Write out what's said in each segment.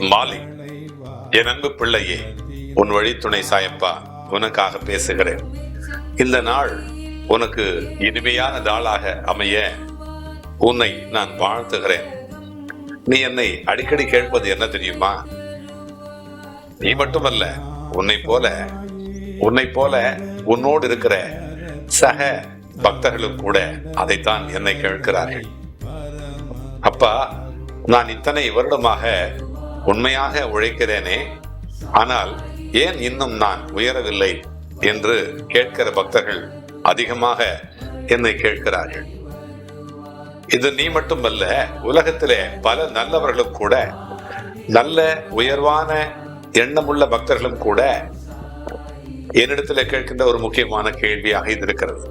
மாலிக் என் அன்பு பிள்ளையே உன் வழி துணை சாயப்பா உனக்காக பேசுகிறேன். இந்த நாள் உனக்கு இனிமையான நாளாக அமைய உன்னை நான் வாழ்த்துகிறேன். நீ என்னை அடிக்கடி கேட்பது என்ன தெரியுமா? நீ மட்டுமல்ல உன்னை போல உன்னை போல உன்னோடு இருக்கிற சக பக்தர்களும் கூட அதைத்தான் என்னை கேட்கிறார்கள். அப்பா நான் இத்தனை வருடமாக உண்மையாக உழைக்கிறேனே. ஆனால் ஏன் இன்னும் நான் உயரவில்லை என்று கேட்கிற பக்தர்கள் அதிகமாக என்னை கேட்கிறார்கள். இது நீ மட்டுமல்ல உலகத்திலே பல நல்லவர்களும் கூட நல்ல உயர்வான எண்ணமுள்ள பக்தர்களும் கூட என்னிடத்தில் கேட்கின்ற ஒரு முக்கியமான கேள்வியாக இது இருக்கிறது.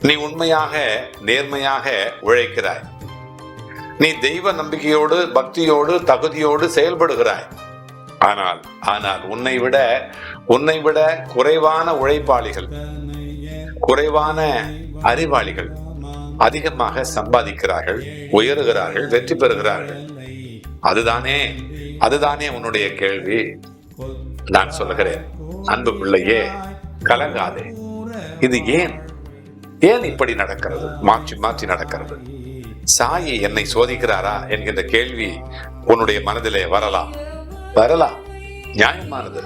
நீ உண்மையாக நேர்மையாக உழைக்கிறாய். நீ தெய்வ நம்பிக்கையோடு பக்தியோடு தகுதியோடு செயல்படுகிறாய். ஆனால் ஆனால் உன்னை விட உன்னை விட குறைவான உழைப்பாளிகள் குறைவான அறிவாளிகள் அதிகமாக சம்பாதிக்கிறார்கள் உயருகிறார்கள் வெற்றி பெறுகிறார்கள். அதுதானே அதுதானே உன்னுடைய கேள்வி. நான் சொல்லுகிறேன் அன்பு பிள்ளையே கலங்காதே. இது ஏன்? ஏன் இப்படி நடக்கிறது? மாற்றி மாற்றி நடக்கிறது. சாயி என்னை சோதிக்கிறாரா என்கின்ற கேள்வி உன்னுடைய மனதிலே வரலாம். வரலாம். நியாயமானது.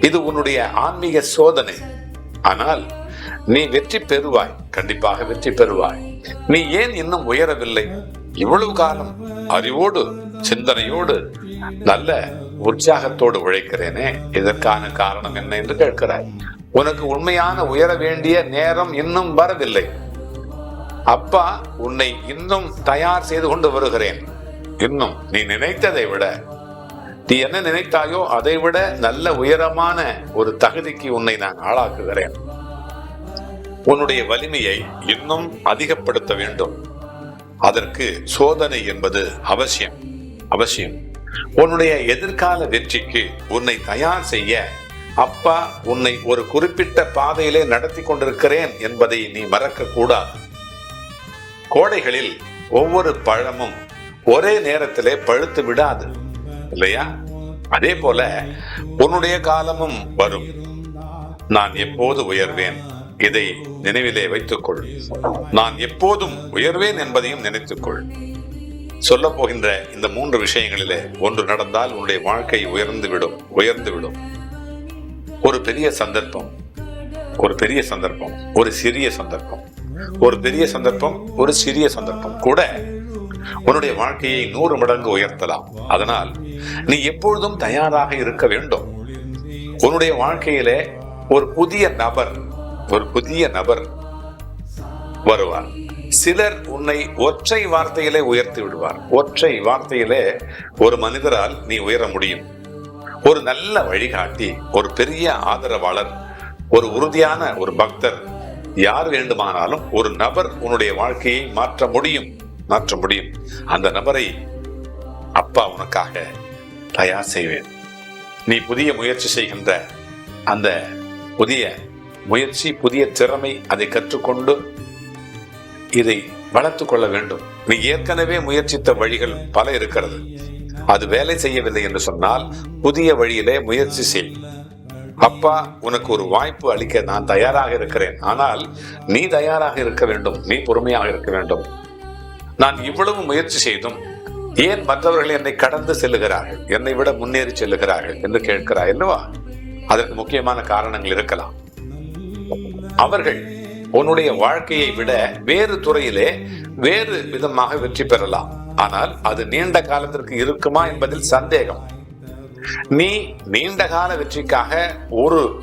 இது உன்னுடைய ஆன்மீக சோதனை. ஆனால் நீ வெற்றி பெறுவாய். கண்டிப்பாக வெற்றி பெறுவாய். நீ ஏன் இன்னும் உயரவில்லை? இவ்வளவு காலம் அறிவோடு சிந்தனையோடு நல்ல உற்சாகத்தோடு உழைக்கிறேனே. இதற்கான காரணம் என்ன என்று கேட்கிறாய். உனக்கு உண்மையான உயர வேண்டிய நேரம் இன்னும் வரவில்லை. அப்பா உன்னை இன்னும் தயார் செய்து கொண்டு வருகிறேன். இன்னும் நீ நினைத்ததை விட நீ என்ன நினைத்தாயோ அதை விட நல்ல உயரமான ஒரு தகுதிக்கு உன்னை நான் ஆளாக்குகிறேன். உன்னுடைய வலிமையை இன்னும் அதிகப்படுத்த வேண்டும். அதற்கு சோதனை என்பது அவசியம். அவசியம். உன்னுடைய எதிர்கால வெற்றிக்கு உன்னை தயார் செய்ய அப்பா உன்னை ஒரு குறிப்பிட்ட பாதையிலே நடத்தி கொண்டிருக்கிறேன் என்பதை நீ மறக்க கூடாது கோடைகளில் ஒவ்வொரு பழமும் ஒரே நேரத்திலே பழுத்து விடாது. இல்லையா? அதே போல உன்னுடைய காலமும் வரும். நான் எப்போது உயர்வேன்? இதை நினைவிலே வைத்துக்கொள். நான் எப்போதும் உயர்வேன் என்பதையும் நினைத்துக்கொள். சொல்ல போகின்ற இந்த மூன்று விஷயங்களிலே ஒன்று நடந்தால் உன்னுடைய வாழ்க்கை உயர்ந்து விடும் உயர்ந்து விடும். ஒரு பெரிய சந்தர்ப்பம் ஒரு பெரிய சந்தர்ப்பம் ஒரு சிறிய சந்தர்ப்பம். ஒரு பெரிய சந்தர்ப்பம் ஒரு சிறிய சந்தர்ப்பம் கூட உன்னுடைய வாழ்க்கையை நூறு மடங்கு உயர்த்தலாம். அதனால் நீ எப்பொழுதும் தயாராக இருக்க வேண்டும். உன்னுடைய வாழ்க்கையில ஒரு புதிய நபர் ஒரு புதிய நபர் வருவார். சிலர் உன்னை ஒற்றை வார்த்தையிலே உயர்த்தி விடுவார். ஒற்றை வார்த்தையிலே ஒரு மனிதரால் நீ உயர முடியும். ஒரு நல்ல வழிகாட்டி ஒரு பெரிய ஆதரவாளர் ஒரு உறுதியான ஒரு பக்தர் யார் வேண்டுமானாலும் ஒரு நபர் உன்னுடைய வாழ்க்கையை மாற்ற முடியும். மாற்ற முடியும். அந்த நபரை அப்பா உனக்காக தயார் செய்வேன். நீ புதிய முயற்சி செய்கின்ற அந்த புதிய முயற்சி புதிய திறமை அதை கற்றுக்கொண்டு இதை வளர்த்துக் கொள்ள வேண்டும். நீ ஏற்கனவே முயற்சித்த வழிகள் பல இருக்கிறது. அது வேலை செய்யவில்லை என்று சொன்னால் புதிய வழியிலே முயற்சி செய். அப்பா உனக்கு ஒரு வாய்ப்பு அளிக்க நான் தயாராக இருக்கிறேன். ஆனால் நீ தயாராக இருக்க வேண்டும். நீ பொறுமையாக இருக்க வேண்டும். நான் இவ்வளவு முயற்சி செய்தும் ஏன் மற்றவர்கள் என்னை கடந்து செல்லுகிறார்கள்? என்னை விட முன்னேறி செல்லுகிறார்கள் என்று கேட்கிறாய் அல்லவா? அதற்கு முக்கியமான காரணங்கள் இருக்கலாம். அவர்கள் உன்னுடைய வாழ்க்கையை விட வேறு துறையிலே வேறு விதமாக வெற்றி பெறலாம். ஆனால் அது நீண்ட காலத்திற்கு இருக்குமா என்பதில் சந்தேகம். நீ நீண்ட கால வெற்றிக்காக ஒரு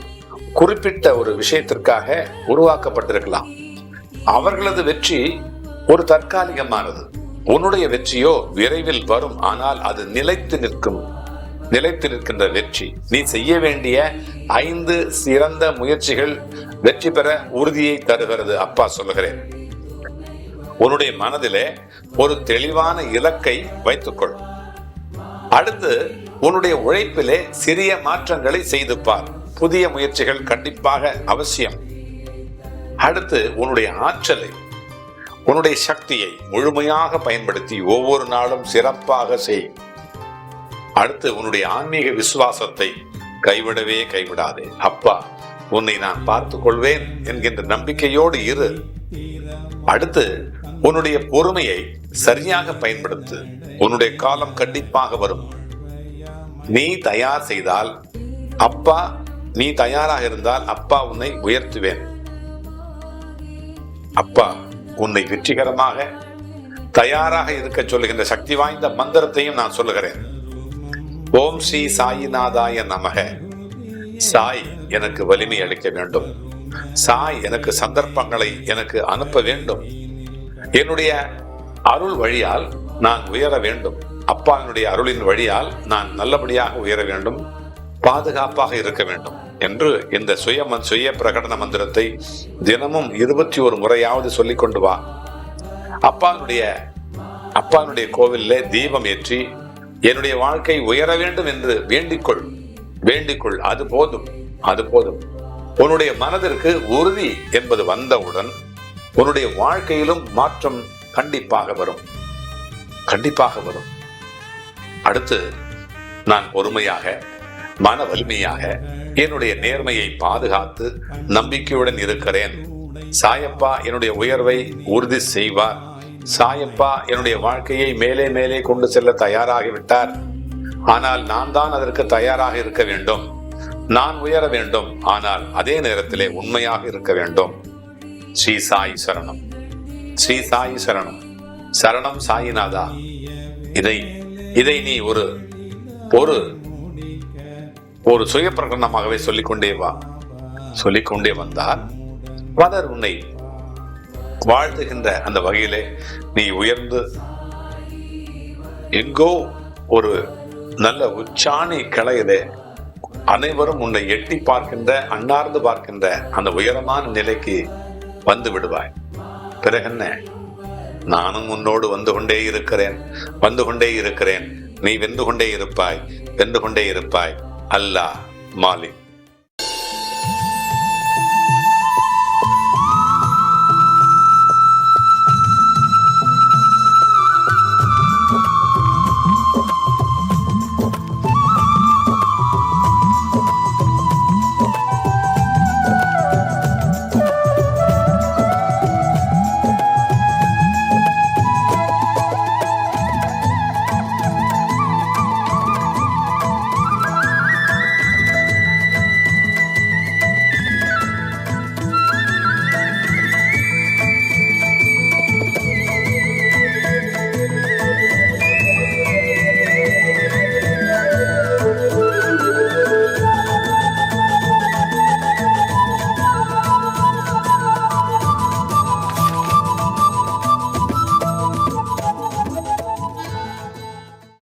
குறிப்பிட்ட ஒரு விஷயத்திற்காக உருவாக்கப்பட்டிருக்கலாம். அவர்களது வெற்றி ஒரு தற்காலிகமானது. உன்னுடைய வெற்றியோ விரைவில் வரும். ஆனால் அது நிலைத்து நிற்கும் நிலைத்து நிற்கின்ற வெற்றி. நீ செய்ய வேண்டிய ஐந்து சிறந்த முயற்சிகள் வெற்றி பெற உறுதியை தருகிறது. அப்பா சொல்லுகிறேன். உன்னுடைய மனதிலே ஒரு தெளிவான இலக்கை வைத்துக்கொள். அடுத்து உன்னுடைய உழைப்பிலே சிறிய மாற்றங்களை செய்து பார். புதிய முயற்சிகள் கண்டிப்பாக அவசியம். அடுத்து உன்னுடைய ஆற்றலை உன்னுடைய சக்தியை முழுமையாக பயன்படுத்தி ஒவ்வொரு நாளும் சிறப்பாக செய். அடுத்து உன்னுடைய ஆன்மீக விசுவாசத்தை கைவிடவே கைவிடாதே. அப்பா உன்னை நான் பார்த்துக் கொள்வேன் என்கின்ற நம்பிக்கையோடு இரு. அடுத்து உன்னுடைய பொறுமையை சரியாக பயன்படுத்து. உன்னுடைய காலம் கண்டிப்பாக வரும். நீ தயார் செய்தால் அப்பா நீ தயாராக இருந்தால் அப்பா உன்னை உயர்த்துவேன். அப்பா உன்னை வெற்றிகரமாக தயாராக இருக்க சொல்லுகின்ற சக்தி வாய்ந்த மந்திரத்தையும் நான் சொல்லுகிறேன். ஓம் ஸ்ரீ சாயிநாதாய நமக. சாய் எனக்கு வலிமை அளிக்க வேண்டும். சாய் எனக்கு சந்தர்ப்பங்களை எனக்கு அனுப்ப வேண்டும். என்னுடைய அருள் வழியால் நான் உயர வேண்டும். அப்பாவினுடைய அருளின் வழியால் நான் நல்லபடியாக உயர வேண்டும் பாதுகாப்பாக இருக்க வேண்டும் என்று இந்த சுய சுய பிரகடன மந்திரத்தை தினமும் இருபத்தி ஒரு முறையாவது சொல்லிக் கொண்டு வா. அப்பாவினுடைய அப்பானுடைய கோவிலில் தீபம் ஏற்றி என்னுடைய வாழ்க்கை உயர வேண்டும் என்று வேண்டிக்கொள் வேண்டிக்கொள் அது போதும் அது போதும். உன்னுடைய மனதிற்கு உறுதி என்பது வந்தவுடன் உன்னுடைய வாழ்க்கையிலும் மாற்றம் கண்டிப்பாக வரும் கண்டிப்பாக வரும். அடுத்து நான் பொறுமையாக மன வலிமையாக என்னுடைய நேர்மையை பாதுகாத்து நம்பிக்கையுடன் இருக்கிறேன். சாயப்பா என்னுடைய உயர்வை உறுதி செய்வார். சாயப்பா என்னுடைய வாழ்க்கையை மேலே மேலே கொண்டு செல்ல தயாராகிவிட்டார் ஆனால் நான் தான் அதற்கு தயாராக இருக்க வேண்டும். நான் உயர வேண்டும். ஆனால் அதே நேரத்திலே உண்மையாக இருக்க வேண்டும். ஸ்ரீ சாய் சரணம். ஸ்ரீ சாய் சரணம். சரணம் சாயிநாதா. இதை இதை நீ ஒரு ஒரு ஒரு சுய பிரகடனமாகவே சொல்லிக்கொண்டே வா. சொல்லிக்கொண்டே வந்தால் பலர் உன்னை வாழ்த்துகின்ற அந்த வகையிலே நீ உயர்ந்து எங்கோ ஒரு நல்ல உச்சாணி கிளையிலே அனைவரும் உன்னை எட்டி பார்க்கின்ற அன்னார்ந்து பார்க்கின்ற அந்த உயரமான நிலைக்கு வந்து விடுவாய். பிறகென்ன? நானும் உன்னோடு வந்து கொண்டே இருக்கிறேன். வந்து கொண்டே இருக்கிறேன். நீ வென்று கொண்டே இருப்பாய். வென்று கொண்டே இருப்பாய். அல்லாஹ் மாலிக்.